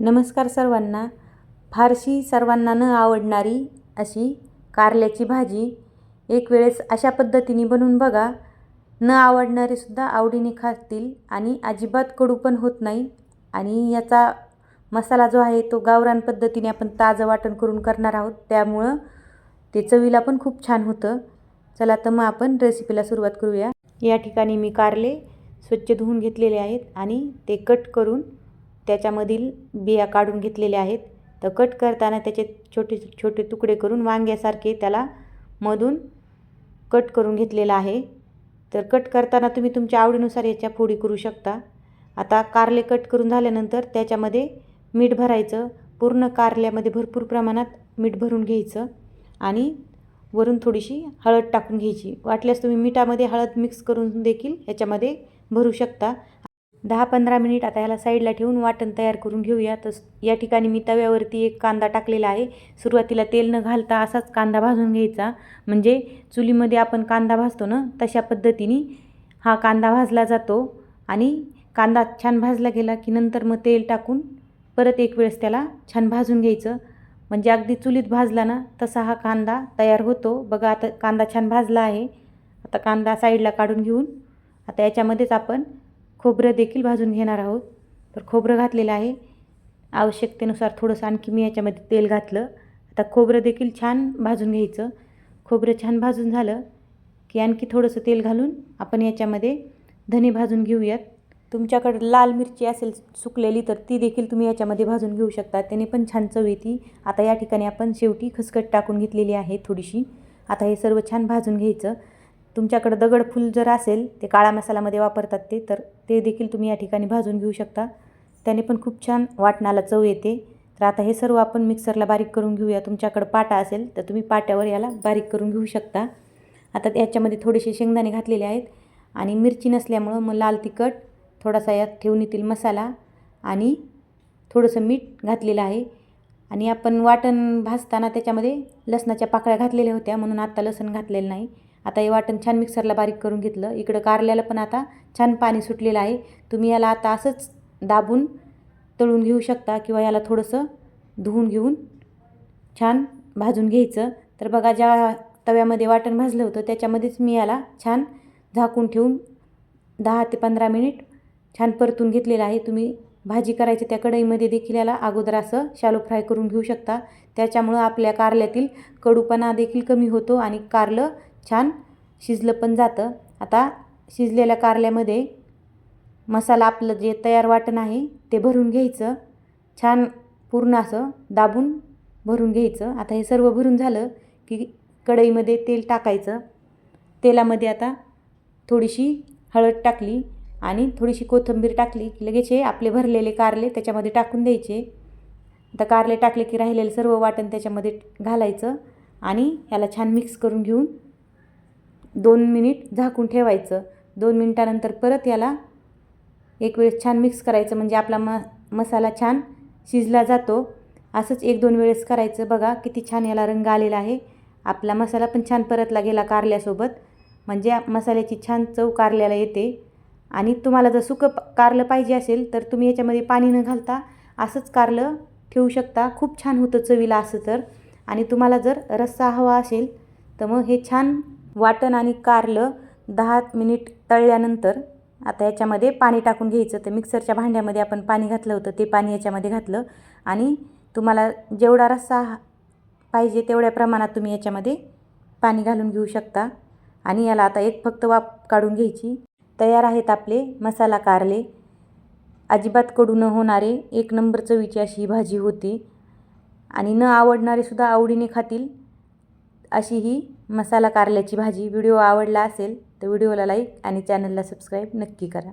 नमस्कार सर्वांना. फारशी सर्वांना न आवडणारी अशी कारल्याची भाजी एक वेळेस अशा पद्धतीने बनवून बघा. न आवडणारेसुद्धा आवडीने खातील आणि अजिबात कडू पण होत नाही. आणि याचा मसाला जो आहे तो गावरान पद्धतीने आपण ताजं वाटण करून करणार आहोत. त्यामुळं ते चवीला पण खूप छान होतं. चला तर मग आपण रेसिपीला सुरुवात करूया. या ठिकाणी मी कारले स्वच्छ धुवून घेतलेले आहेत आणि ते कट करून त्याच्यामधील बिया काढून घेतलेल्या आहेत. तर कट करताना त्याचे छोटे छोटे तुकडे करून वांग्यासारखे त्याला मधून कट करून घेतलेला आहे. तर कट करताना तुम्ही तुमच्या आवडीनुसार याच्या फोडी करू शकता. आता कारले कट करून झाल्यानंतर त्याच्यामध्ये मीठ भरायचं. पूर्ण कारल्यामध्ये भरपूर प्रमाणात मीठ भरून घ्यायचं आणि वरून थोडीशी हळद टाकून घ्यायची. वाटल्यास तुम्ही मिठामध्ये हळद मिक्स करून देखील याच्यामध्ये भरू शकता. दहा पंधरा मिनिट आता ह्याला साईडला ठेवून वाटण तयार करून घेऊया. तर या ठिकाणी मी तव्यावरती एक कांदा टाकलेला आहे. सुरुवातीला तेल न घालता असाच कांदा भाजून घ्यायचा. म्हणजे चुलीमध्ये आपण कांदा भाजतो ना तशा पद्धतीने हा कांदा भाजला जातो. आणि कांदा छान भाजला गेला की नंतर मग तेल टाकून परत एक वेळेस त्याला छान भाजून घ्यायचं. म्हणजे अगदी चुलीत भाजला ना तसा हा कांदा तयार होतो. बघा आता कांदा छान भाजला आहे. आता कांदा साईडला काढून घेऊन आता याच्यामध्येच आपण खोबरं देखील भाजून घेणार आहोत. तर खोबरं घातलेलं आहे. आवश्यकतेनुसार थोडंसं आणखी मी याच्यामध्ये तेल घातलं. आता खोबरं देखील छान भाजून घ्यायचं. खोबरं छान भाजून झालं की आणखी थोडंसं तेल घालून आपण याच्यामध्ये धने भाजून घेऊयात. तुमच्याकडं लाल मिरची असेल सुकलेली तर ती देखील तुम्ही याच्यामध्ये भाजून घेऊ शकता. त्याने पण छान चव येते. आता या ठिकाणी आपण शेवटी खसखट टाकून घेतलेली आहे थोडीशी. आता हे सर्व छान भाजून घ्यायचं. तुमच्याकडं दगडफूल जर असेल ते काळा मसाल्यामध्ये वापरतात ते तर ते देखील तुम्ही या ठिकाणी भाजून घेऊ शकता. त्याने पण खूप छान वाटणाला चव येते. तर आता हे सर्व आपण मिक्सरला बारीक करून घेऊया. तुमच्याकडं पाटा असेल तर तुम्ही पाट्यावर याला बारीक करून घेऊ शकता. आता याच्यामध्ये थोडेसे शेंगदाणे घातलेले आहेत आणि मिरची नसल्यामुळं मग लाल तिखट थोडासा यात ठेवून येतील मसाला आणि थोडंसं मीठ घातलेलं आहे. आणि आपण वाटण भाजताना त्याच्यामध्ये लसणाच्या पाकळ्या घातलेल्या होत्या म्हणून आत्ता लसण घातलेलं नाही. आता हे वाटण छान मिक्सरला बारीक करून घेतलं. इकडं कारल्याला पण आता छान पाणी सुटलेलं आहे. तुम्ही याला आता असंच दाबून तळून घेऊ शकता किंवा याला थोडंसं धुवून घेऊन छान भाजून घ्यायचं. तर बघा ज्या तव्यामध्ये वाटण भाजलं होतं त्याच्यामध्येच मी याला छान झाकून ठेवून दहा ते पंधरा मिनिट छान परतून घेतलेलं आहे. तुम्ही भाजी करायची त्या कढईमध्ये देखील याला अगोदर असं शालो फ्राय करून घेऊ शकता. त्याच्यामुळं आपल्या कारल्यातील कडूपणा देखील कमी होतो आणि कारलं छान शिजलं पण जातं. आता शिजलेल्या कारल्यामध्ये मसाला आपलं जे तयार वाटण आहे ते भरून घ्यायचं. छान पूर्ण असं दाबून भरून घ्यायचं. आता हे सर्व भरून झालं की कढईमध्ये तेल टाकायचं. तेलामध्ये आता थोडीशी हळद टाकली आणि थोडीशी कोथिंबीर टाकली की लगेच हे आपले भरलेले कारले त्याच्यामध्ये टाकून द्यायचे. आता कारले टाकले की राहिलेलं सर्व वाटण त्याच्यामध्ये घालायचं आणि ह्याला छान मिक्स करून घेऊन दोन मिनिट झाकून ठेवायचं. दोन मिनटानंतर परत याला एक वेळेस छान मिक्स करायचं. म्हणजे आपला म मसाला छान शिजला जातो. असंच एक दोन वेळेस करायचं. बघा किती छान याला रंग आलेला आहे. आपला मसाला पण छान परतला गेला कारल्यासोबत. म्हणजे मसाल्याची छान चव कारल्याला येते. आणि तुम्हाला जर सुकं कारलं पाहिजे असेल तर तुम्ही याच्यामध्ये पाणी न घालता असंच कारलं ठेवू शकता. खूप छान होतं चवीला असं तर. आणि तुम्हाला जर रस्सा हवा असेल तर मग हे छान वाटण आणि कारलं दहा मिनिट तळल्यानंतर आता याच्यामध्ये पाणी टाकून घ्यायचं. तर मिक्सरच्या भांड्यामध्ये आपण पाणी घातलं होतं ते पाणी याच्यामध्ये घातलं. आणि तुम्हाला जेवढा रस्सा पाहिजे तेवढ्या प्रमाणात तुम्ही याच्यामध्ये पाणी घालून घेऊ शकता. आणि याला आता एक फक्त वाफ काढून घ्यायची. तयार आहेत आपले मसाला कारले. अजिबात कडू न होणारे एक नंबर चवीची अशी ही भाजी होती. आणि न आवडणारेसुद्धा आवडीने खातील. अशी ही मसाला कारल्याची भाजी. व्हिडिओ आवडला असेल तर व्हिडिओला लाईक आणि चॅनलला सबस्क्राईब नक्की करा.